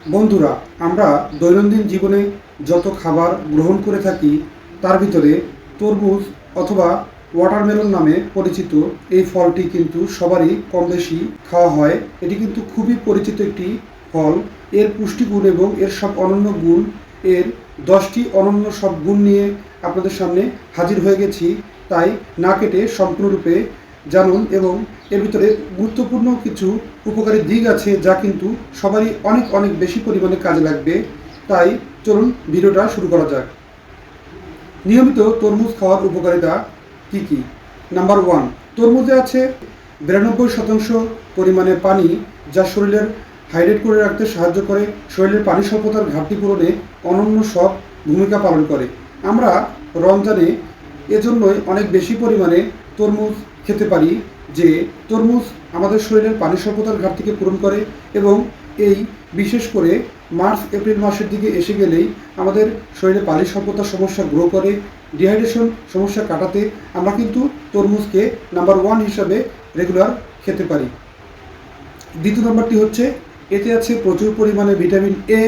বন্ধুরা, আমরা দৈনন্দিন জীবনে যত খাবার গ্রহণ করে থাকি, তার ভিতরে তরমুজ অথবা ওয়াটারমেলন নামে পরিচিত এই ফলটি কিন্তু সবারই কম বেশি খাওয়া হয়। এটি কিন্তু খুবই পরিচিত একটি ফল। এর পুষ্টিগুণ এবং এর সব অনন্য গুণ, এর দশটি অনন্য সব গুণ নিয়ে আপনাদের সামনে হাজির হয়ে গেছি। তাই না কেটে সম্পূর্ণরূপে জানুন এবং এর ভিতরে গুরুত্বপূর্ণ কিছু উপকারী দিক আছে যা কিন্তু সবারই অনেক অনেক বেশি পরিমাণে কাজে লাগবে। তাই চলুন ভিডিওটা শুরু করা যাক। নিয়মিত তরমুজ খাওয়ার উপকারিতা কি কি? নাম্বার ওয়ান, তরমুজে আছে বিরানব্বই শতাংশ পরিমাণে পানি যা শরীরের হাইড্রেট করে রাখতে সাহায্য করে। শরীরের পানি স্বল্পতার ঘাটতি পূরণে অনন্য সব ভূমিকা পালন করে। আমরা রমজানে এজন্যই অনেক বেশি পরিমাণে তরমুজ খেতে পারি যে তরমুজ আমাদের শরীরের পানি স্বল্পতার ঘাটতিকে পূরণ করে এবং এই বিশেষ করে মার্চ, এপ্রিল মাসের দিকে এসে গেলেই আমাদের শরীরে পানি স্বল্পতার সমস্যা গ্রো করে ডিহাইড্রেশন সমস্যা কাটাতে আমরা কিন্তু তরমুজকে নাম্বার ওয়ান হিসাবে রেগুলার খেতে পারি। দ্বিতীয় নম্বরটি হচ্ছে, এতে আছে প্রচুর পরিমাণে ভিটামিন এ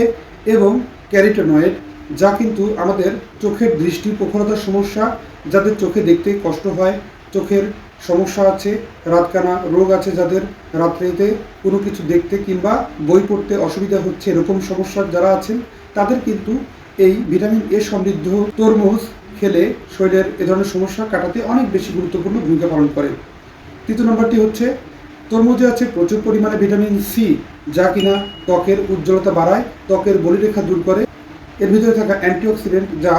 এবং ক্যারিটোনয়েড যা কিন্তু আমাদের চোখের দৃষ্টি প্রখরতার সমস্যা, যাদের চোখে দেখতে কষ্ট হয়, চোখের সমস্যা আছে, রাতকানা রোগ আছে যাদের রাত্রিতে কোনো কিছু দেখতে কিংবা বই পড়তে অসুবিধা হচ্ছে, এরকম সমস্যার যারা আছেন, তাদের কিন্তু এই ভিটামিন এ সমৃদ্ধ তরমুজ খেলে শরীরের এ ধরনের সমস্যা কাটাতে অনেক বেশি গুরুত্বপূর্ণ ভূমিকা পালন করে। তৃতীয় নম্বরটি হচ্ছে, তরমুজে আছে প্রচুর পরিমাণে ভিটামিন সি, যা কিনা ত্বকের উজ্জ্বলতা বাড়ায়, ত্বকের বলিরেখা দূর করে। এর ভিতরে থাকা অ্যান্টিঅক্সিডেন্ট যা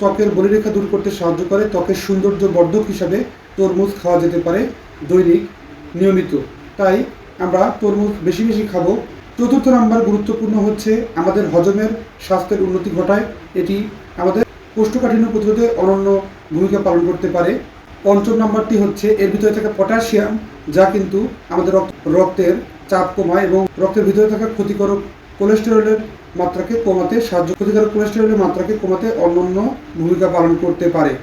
ত্বকের বলিরেখা দূর করতে সাহায্য করে, ত্বকের সৌন্দর্য বর্ধক হিসাবে তরমুজ খাওয়া যেতে পারে দৈনিক, নিয়মিত। তাই আমরা তরমুজ বেশি বেশি খাব। চতুর্থ নাম্বার গুরুত্বপূর্ণ হচ্ছে আমাদের হজমের স্বাস্থ্যের উন্নতি ঘটায়। এটি আমাদের কোষ্ঠকাঠিন্য প্রতিরোধে অনন্য ভূমিকা পালন করতে পারে। পঞ্চম নাম্বারটি হচ্ছে এর ভিতরে থাকা পটাশিয়াম, যা কিন্তু আমাদের রক্ত- রক্তের চাপ কমায় এবং রক্তের ভিতরে থাকা ক্ষতিকারক কোলেস্টেরলের মাত্রাকে কমাতে সাহায্য ক্ষতিকারক কোলেস্টেরলের মাত্রাকে কমাতে অন্যান্য ভূমিকা পালন করতে পারে।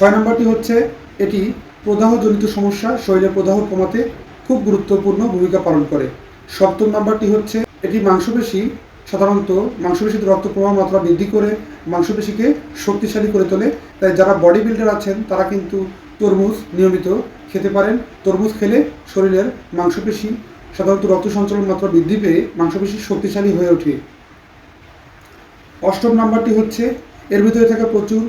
ছয় নম্বরটি হচ্ছে, এটি প্রদাহজনিত সমস্যা শরীরের প্রদাহ কমাতে খুব গুরুত্বপূর্ণ ভূমিকা পালন করে। সপ্তম নাম্বারটি হচ্ছে, এটি মাংসপেশি, সাধারণত মাংসপেশিতে রক্ত প্রবাহ মাত্রা বৃদ্ধি করে, মাংসপেশিকে শক্তিশালী করে তোলে। তাই যারা বডি বিল্ডার আছেন, তারা কিন্তু তরমুজ নিয়মিত খেতে পারেন। তরমুজ খেলে শরীরের মাংসপেশি, সাধারণত রক্ত সঞ্চালন মাত্রা বৃদ্ধি পেয়ে মাংসপেশি শক্তিশালী হয়ে ওঠে। অষ্টম নাম্বারটি হচ্ছে, এর ভিতরে থাকা প্রচুর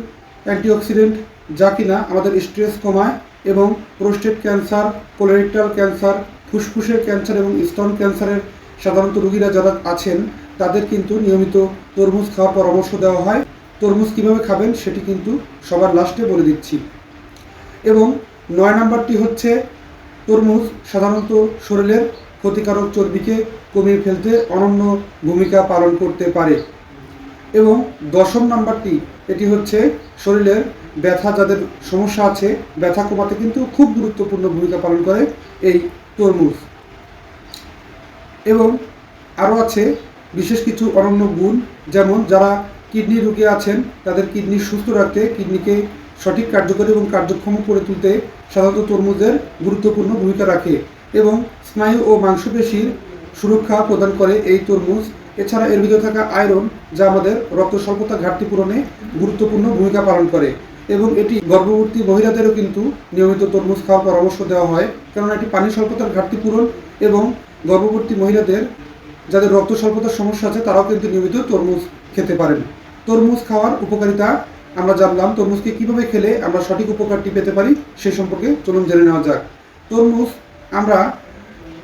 অ্যান্টিঅক্সিডেন্ট যা কিনা আমাদের স্ট্রেস কমায় এবং প্রোস্টেট ক্যান্সার কোলোরেক্টাল ক্যান্সার ফুসফুসের ক্যান্সার এবং স্তন ক্যান্সারের সাধারণত রুগীরা যারা আছেন, তাদের কিন্তু নিয়মিত তরমুজ খাওয়ার পরামর্শ দেওয়া হয়। তরমুজ কীভাবে খাবেন সেটি কিন্তু সবার লাস্টে বলে দিচ্ছি। এবং নয় নাম্বারটি হচ্ছে, তরমুজ সাধারণত শরীরের ক্ষতিকারক চর্বিকে কমিয়ে ফেলতে অনন্য ভূমিকা পালন করতে পারে। এবং দশম নাম্বারটি, এটি হচ্ছে শরীরের ব্যথা, যাদের সমস্যা আছে, ব্যথা কমাতে কিন্তু খুব গুরুত্বপূর্ণ ভূমিকা পালন করে এই তরমুজ। এবং আরও আছে বিশেষ কিছু অনন্য গুণ, যেমন যারা কিডনি রোগী আছেন, তাদের কিডনি সুস্থ রাখতে কিডনিকে সঠিক কার্যকরী এবং কার্যক্ষম করে তুলতে সাধারণত তরমুজের গুরুত্বপূর্ণ ভূমিকা রাখে এবং স্নায়ু ও মাংসপেশির সুরক্ষা প্রদান করে এই তরমুজ। এছাড়া এর ভিতরে থাকা আয়রন, যা আমাদের রক্ত স্বল্পতা ঘাটতি পূরণে গুরুত্বপূর্ণ ভূমিকা পালন করে। এবং এটি গর্ভবতী মহিলাদেরও কিন্তু নিয়মিত তরমুজ খাওয়ার পরামর্শ দেওয়া হয়। কেননা এটি পানি স্বল্পতার ঘাটতি পূরণ এবং গর্ভবতী মহিলাদের যাদের রক্ত স্বল্পতার সমস্যা আছে, তারাও কিন্তু নিয়মিত তরমুজ খেতে পারেন। তরমুজ খাওয়ার উপকারিতা আমরা জানলাম। তরমুজকে কীভাবে খেলে আমরা সঠিক উপকারটি পেতে পারি, সে সম্পর্কে চলুন জেনে নেওয়া যাক। তরমুজ, আমরা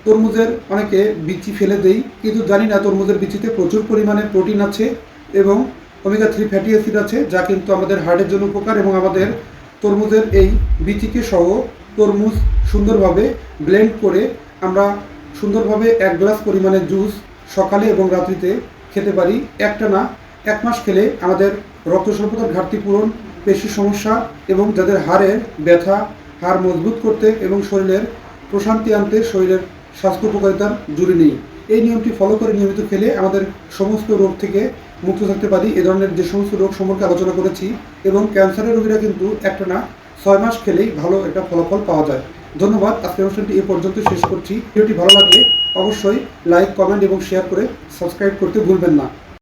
তরমুজের অনেকে বিচি ফেলে দেই, কিন্তু জানি না তরমুজের বিচিতে প্রচুর পরিমাণে প্রোটিন আছে এবং ওমেগা থ্রি ফ্যাটি অ্যাসিড আছে, যা কিন্তু আমাদের হার্টের জন্য উপকার এবং আমাদের তরমুজের এই বিচিকে সহ তরমুজ সুন্দরভাবে ব্লেন্ড করে আমরা সুন্দরভাবে এক গ্লাস পরিমাণে জুস সকালে এবং রাত্রিতে খেতে পারি। একটানা এক মাস খেলে আমাদের রক্ত স্বল্পতার ঘাটতি পূরণ পেশি সমস্যা এবং যাদের হাড়ের ব্যথা, হাড় মজবুত করতে এবং শরীরের প্রশান্তি আনতে শরীরের স্বাস্থ্য উপকারিতার জুড়ে নেই। এই নিয়মটি ফলো করে নিয়মিত খেলে আমাদের সমস্ত রোগ থেকে মুক্ত থাকতে পারি। এ ধরনের যে সমস্ত রোগ সম্পর্কে আলোচনা করেছি এবং ক্যান্সারের রোগীরা কিন্তু একটা না ছয় মাস খেলেই ভালো একটা ফলাফল পাওয়া যায়। ধন্যবাদ। আজকের অনুষ্ঠানটি এ পর্যন্ত শেষ করছি। ভিডিওটি ভালো লাগলে অবশ্যই লাইক, কমেন্ট এবং শেয়ার করে সাবস্ক্রাইব করতে ভুলবেন না।